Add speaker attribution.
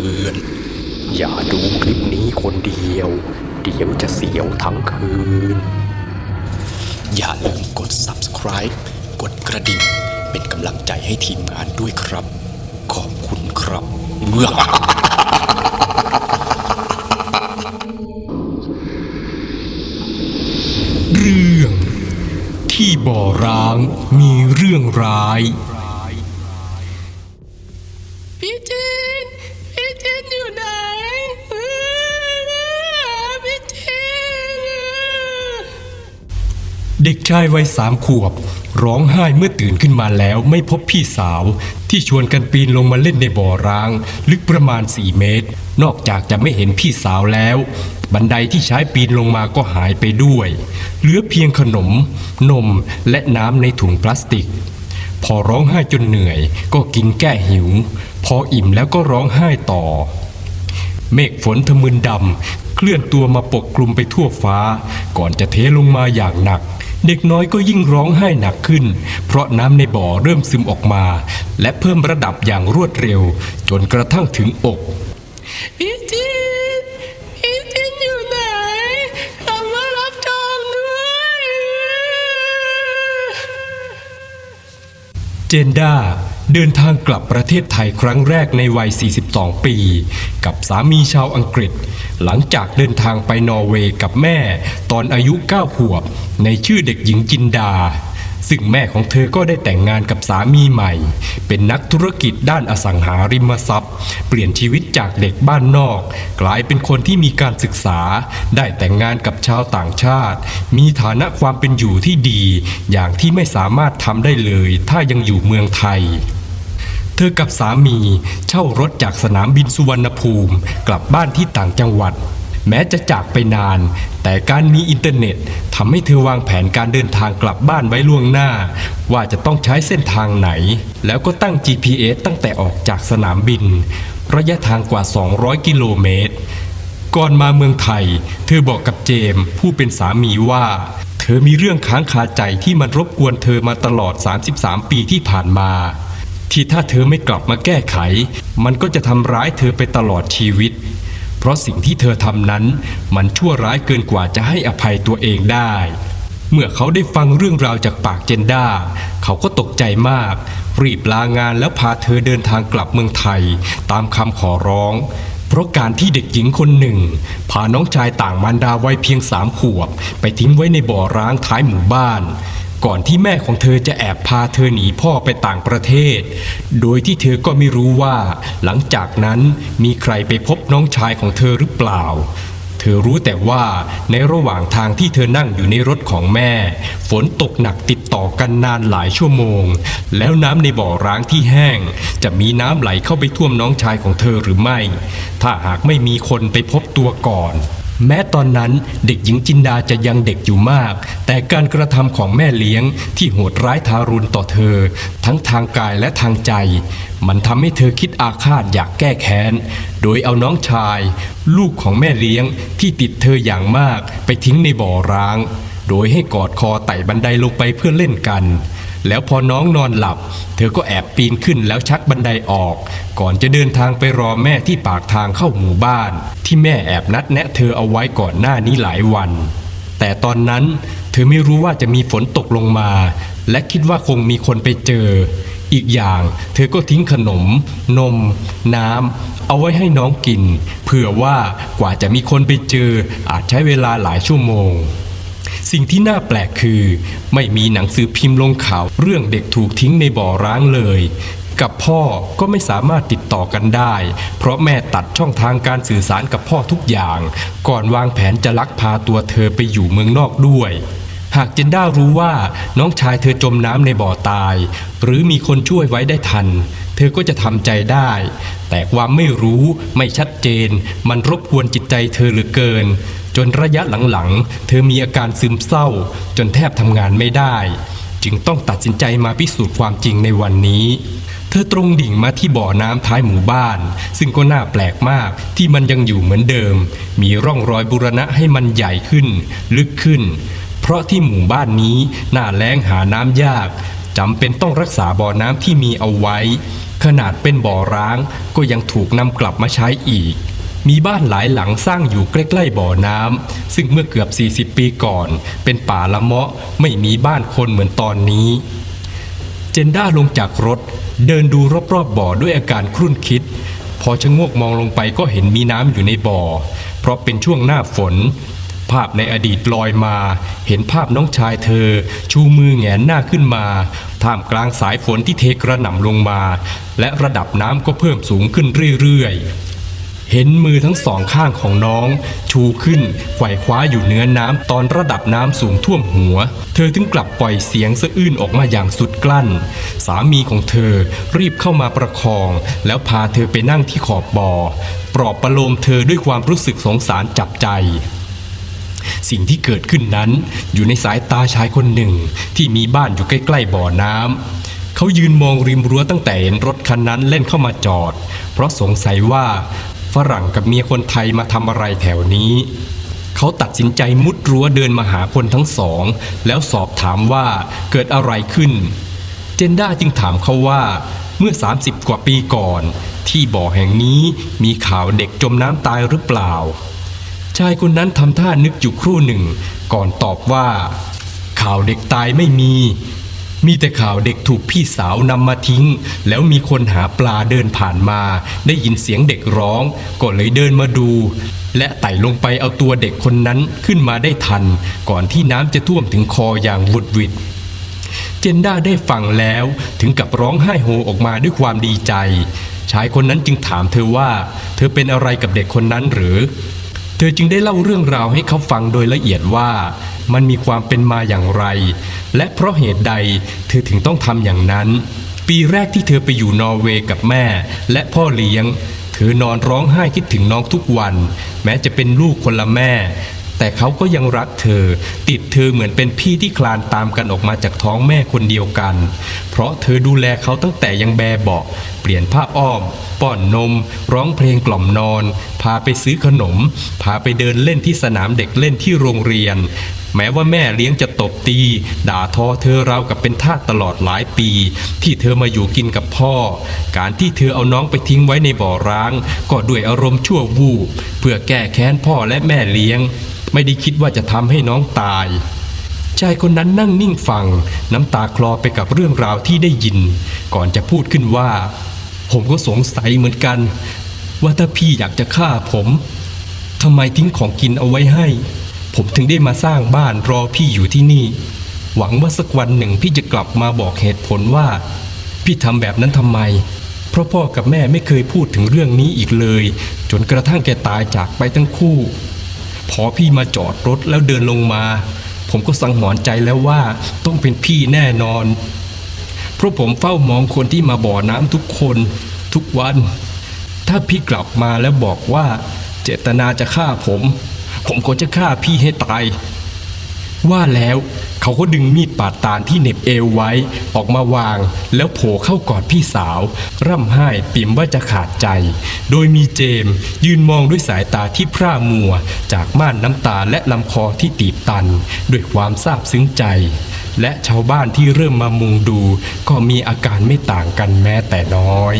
Speaker 1: ตือน อย่าดูคลิปนี้คนเดียว เดี๋ยวจะเสียวทั้งคืน อย่าลืมกด subscribe กดกระดิ่ง เป็นกำลังใจให้ทีมงานด้วยครับ ขอบคุณครับ
Speaker 2: เรื่องที่บ่อร้างมีเรื่องร้าย
Speaker 3: เด็
Speaker 2: กชายวัยสามขวบ ร้องไห้เมื่อตื่นขึ้นมาแล้วไม่พบพี่สาว ที่ชวนกันปีนลงมาเล่นในบ่อร้าง ลึกประมาณ 4 เมตร นอกจากจะไม่เห็นพี่สาวแล้ว บันไดที่ใช้ปีนลงมาก็หายไปด้วย เหลือเพียงขนม นมและน้ำในถุงพลาสติก พอร้องไห้จนเหนื่อย ก็กินแก้หิว พออิ่มแล้วก็ร้องไห้ต่อ เมฆฝนทะมึนดำเคลื่อนตัวมาปกคลุมไปทั่วฟ้า ก่อนจะเทลงมาอย่างหนัก เด็กน้อยก็ยิ่งร้องไห้หนักขึ้น เพราะน้ำในบ่อเริ่มซึมออกมา และเพิ่มระดับอย่างรวดเร็ว จนกระทั่งถึงอก
Speaker 3: พี่จินพี่จินอยู่ไหนคำว่ารับจองด้วย
Speaker 2: เจนด้าเดินทางกลับประเทศไทยครั้งแรกในวัย 42 ปี กับสามีชาวอังกฤษ หลังจากเดินทางไปนอร์เวย์กับแม่ ตอนอายุ 9 ขวบ ในชื่อเด็กหญิงจินดา ซึ่งแม่ของเธอก็ได้แต่งงานกับสามีใหม่ เป็นนักธุรกิจด้านอสังหาริมทรัพย์ เปลี่ยนชีวิตจากเด็กบ้านนอก กลายเป็นคนที่มีการศึกษา ได้แต่งงานกับชาวต่างชาติ มีฐานะความเป็นอยู่ที่ดี อย่างที่ไม่สามารถทำได้เลย ถ้ายังอยู่เมืองไทย ธอกับสามีเช่ารถจากสนามบินสุวรรณภูมิ กลับบ้านที่ต่างจังหวัด แม้จะจากไปนาน แต่การมีอินเทอร์เน็ตทำให้เธอวางแผนการเดินทางกลับบ้านไว้ล่วงหน้า ว่าจะต้องใช้เส้นทางไหน แล้วก็ตั้ง GPS ตั้งแต่ออกจากสนามบิน ระยะทางกว่า 200 กิโลเมตร ก่อนมาเมืองไทย เธอบอกกับเจมผู้เป็นสามีว่าเธอมีเรื่องค้างคาใจที่มันรบกวนเธอมาตลอด 33 ปีที่ผ่านมา ที่ถ้าเธอไม่กลับมาแก้ไข มันก็จะทำร้ายเธอไปตลอดชีวิต เพราะสิ่งที่เธอทำนั้น มันชั่วร้ายเกินกว่าจะให้อภัยตัวเองได้ เมื่อเขาได้ฟังเรื่องราวจากปากเจนด้า เขาก็ตกใจมาก รีบลางานแล้วพาเธอเดินทางกลับเมืองไทย ตามคำขอร้องเพราะการที่เด็กหญิงคนหนึ่ง พาน้องชายต่างมารดาวัยเพียงสามขวบ ไปทิ้งไว้ในบ่อร้างท้ายหมู่บ้าน ก่อนที่แม่ของเธอจะแอบพาเธอหนีพ่อไปต่างประเทศ โดยที่เธอก็ไม่รู้ว่า หลังจากนั้นมีใครไปพบน้องชายของเธอหรือเปล่า เธอรู้แต่ว่าในระหว่างทางที่เธอนั่งอยู่ในรถของแม่ ฝนตกหนักติดต่อกันนานหลายชั่วโมง แล้วน้ำในบ่อร้างที่แห้ง จะมีน้ำไหลเข้าไปท่วมน้องชายของเธอหรือไม่ ถ้าหากไม่มีคนไปพบตัวก่อน แม้ตอนนั้นเด็กหญิงจินดาจะยังเด็กอยู่มาก แต่การกระทำของแม่เลี้ยงที่โหดร้ายทารุณต่อเธอ ทั้งทางกายและทางใจ มันทำให้เธอคิดอาฆาตอยากแก้แค้น โดยเอาน้องชาย ลูกของแม่เลี้ยงที่ติดเธออย่างมากไปทิ้งในบ่อร้าง โดยให้กอดคอไต่บันไดลงไปเพื่อเล่นกัน แล้วพอน้องนอนหลับ เธอก็แอบปีนขึ้นแล้วชักบันไดออก ก่อนจะเดินทางไปรอแม่ที่ปากทางเข้าหมู่บ้าน ที่แม่แอบนัดแนะเธอเอาไว้ก่อนหน้านี้หลายวัน แต่ตอนนั้นเธอไม่รู้ว่าจะมีฝนตกลงมา และคิดว่าคงมีคนไปเจอ อีกอย่างเธอก็ทิ้งขนม นม น้ำเอาไว้ให้น้องกิน เผื่อว่ากว่าจะมีคนไปเจออาจใช้เวลาหลายชั่วโมง สิ่งที่น่าแปลกคือ ไม่มีหนังสือพิมพ์ลงข่าวเรื่องเด็กถูกทิ้งในบ่อร้างเลย กับพ่อก็ไม่สามารถติดต่อกันได้ เพราะแม่ตัดช่องทางการสื่อสารกับพ่อทุกอย่าง ก่อนวางแผนจะลักพาตัวเธอไปอยู่เมืองนอกด้วยหากเจนด้ารู้ว่าน้องชายเธอจมน้ำในบ่อตาย หรือมีคนช่วยไว้ได้ทัน เธอก็จะทำใจได้ แต่ความไม่รู้ไม่ชัดเจน มันรบกวนจิตใจเธอเหลือเกิน จนระยะหลังๆ เธอมีอาการซึมเศร้า จนแทบทำงานไม่ได้ จึงต้องตัดสินใจมาพิสูจน์ความจริงในวันนี้ เธอตรงดิ่งมาที่บ่อน้ำท้ายหมู่บ้าน ซึ่งก็น่าแปลกมากที่มันยังอยู่เหมือนเดิม มีร่องรอยบูรณะให้มันใหญ่ขึ้น ลึกขึ้น เพราะที่หมู่บ้านนี้หน้าแล้งหาน้ำยากจำเป็นต้องรักษาบ่อน้ำที่มีเอาไว้ ขนาดเป็นบ่อร้างก็ยังถูกนำกลับมาใช้อีก มีบ้านหลายหลังสร้างอยู่ใกล้ๆบ่อน้ำซึ่งเมื่อเกือบ 40 ปีก่อน เป็นป่าละเมาะไม่มีบ้านคนเหมือนตอนนี้ เจนด้าลงจากรถ เดินดูรอบๆบ่อด้วยอาการครุ่นคิด พอชะโงกมองลงไปก็เห็นมีน้ำอยู่ในบ่อ เพราะเป็นช่วงหน้าฝน ภาพในอดีตลอยมา เห็นภาพน้องชายเธอ ชูมือแหงนหน้าขึ้นมา ท่ามกลางสายฝนที่เทกระหน่ำลงมา และระดับน้ำก็เพิ่มสูงขึ้นเรื่อยๆ เห็นมือทั้งสองข้างของน้อง ชูขึ้นไขว่คว้าอยู่เหนือน้ำตอนระดับน้ำสูงท่วมหัว เธอถึงกลับปล่อยเสียงสะอื้นออกมาอย่างสุดกลั้น สามีของเธอรีบเข้ามาประคอง แล้วพาเธอไปนั่งที่ขอบบ่อปลอบประโลมเธอด้วยความรู้สึกสงสารจับใจสิ่งที่เกิดขึ้นนั้นอยู่ในสายตาชายคนหนึ่ง ที่มีบ้านอยู่ใกล้ ๆ บ่อน้ำเขายืนมองริมรั้วตั้งแต่เห็นรถคันนั้นเล่นเข้ามาจอด เพราะสงสัยว่า ฝรั่งกับเมียคนไทยมาทำอะไรแถวนี้ เขาตัดสินใจมุดรั้วเดินมาหาคนทั้งสอง แล้วสอบถามว่าเกิดอะไรขึ้น เจนด้าจึงถามเขาว่าเมื่อ 30 กว่าปีก่อน ที่บ่อแห่งนี้มีข่าวเด็กจมน้ำตายหรือเปล่า ชายคนนั้นทำท่านึกอยู่ครู่หนึ่ง ก่อนตอบว่า ข่าวเด็กตายไม่มี มีแต่ข่าวเด็กถูกพี่สาวนำมาทิ้ง แล้วมีคนหาปลาเดินผ่านมา ได้ยินเสียงเด็กร้อง ก็เลยเดินมาดู และไต่ลงไปเอาตัวเด็กคนนั้นขึ้นมาได้ทัน ก่อนที่น้ำจะท่วมถึงคออย่างวุดวิดเจนด้าได้ฟังแล้วถึงกับร้องไห้โฮออกมาด้วยความดีใจ ชายคนนั้นจึงถามเธอว่า เธอเป็นอะไรกับเด็กคนนั้นหรือ เธอจึงได้เล่าเรื่องราวให้เขาฟังโดยละเอียดว่า มันมีความเป็นมาอย่างไร และเพราะเหตุใดเธอถึงต้องทำอย่างนั้น ปีแรกที่เธอไปอยู่นอร์เวย์กับแม่ และพ่อเลี้ยง เธอนอนร้องไห้คิดถึงน้องทุกวัน แม้จะเป็นลูกคนละแม่ แต่เขาก็ยังรักเธอ ติดเธอเหมือนเป็นพี่ที่คลานตามกันออกมาจากท้องแม่คนเดียวกัน เพราะเธอดูแลเขาตั้งแต่ยังแบเบาะเปลี่ยนผ้าอ้อม ป้อนนม ร้องเพลงกล่อมนอน พาไปซื้อขนม พาไปเดินเล่นที่สนามเด็กเล่นที่โรงเรียน แม้ว่าแม่เลี้ยงจะตบตี ด่าทอเธอราวกับเป็นทาสตลอดหลายปี ที่เธอมาอยู่กินกับพ่อ การที่เธอเอาน้องไปทิ้งไว้ในบ่อร้าง ก็ด้วยอารมณ์ชั่ววูบเพื่อแก้แค้นพ่อและแม่เลี้ยง ไม่ได้คิดว่าจะทำให้น้องตายชายคนนั้นนั่งนิ่งฟัง น้ำตาคลอไปกับเรื่องราวที่ได้ยิน ก่อนจะพูดขึ้นว่า ผมก็สงสัยเหมือนกัน ว่าถ้าพี่อยากจะฆ่าผมทำไมทิ้งของกินเอาไว้ให้ ผมถึงได้มาสร้างบ้านรอพี่อยู่ที่นี่ หวังว่าสักวันหนึ่งพี่จะกลับมาบอกเหตุผลว่า พี่ทำแบบนั้นทำไม เพราะพ่อกับแม่ไม่เคยพูดถึงเรื่องนี้อีกเลย จนกระทั่งแกตายจากไปทั้งคู่ พอพี่มาจอดรถแล้วเดินลงมา ผมก็สังหรณ์ใจแล้วว่าต้องเป็นพี่แน่นอน เพราะผมเฝ้ามองคนที่มาบ่อน้ำทุกคนทุกวัน ถ้าพี่กลับมาแล้วบอกว่า เจตนาจะฆ่าผม ผมก็จะฆ่าพี่ให้ตาย ว่าแล้วเขาก็ดึงมีดปาดตาลที่เหน็บเอวไว้ออกมาวาง แล้วโผล่เข้ากอดพี่สาว ร่ำไห้ปิ่มว่าจะขาดใจ โดยมีเจมยืนมองด้วยสายตาที่พร่ามัว จากม่านน้ำตาและลำคอที่ตีบตัน ด้วยความซาบซึ้งใจ และชาวบ้านที่เริ่มมามุงดู ก็มีอาการไม่ต่างกันแม้แต่น้อย